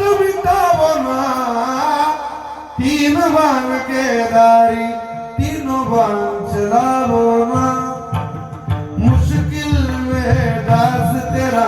তুমি তব না তিন বান কেদারি তিন বান চলাবো না মুশকিল মে দাস তেরা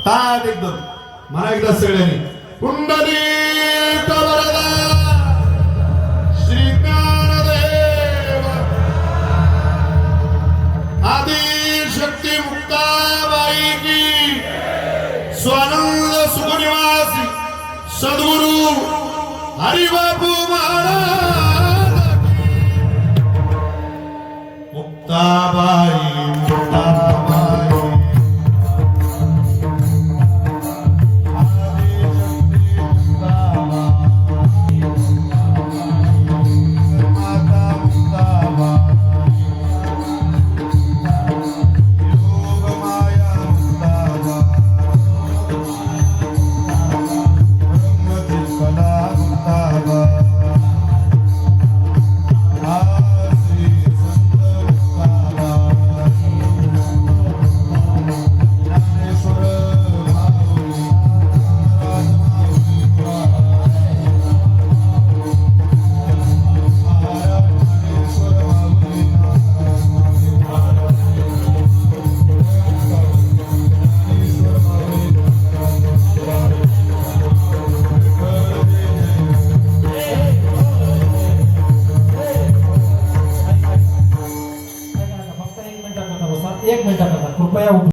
तात एकदम. म्हणा एकदा सगळ्यांनी. कुंडली आदि शक्ती मुक्ताबाई की. स्वानंद सुखनिवासी सद्गुरु हरिबापू महाराज मुक्ता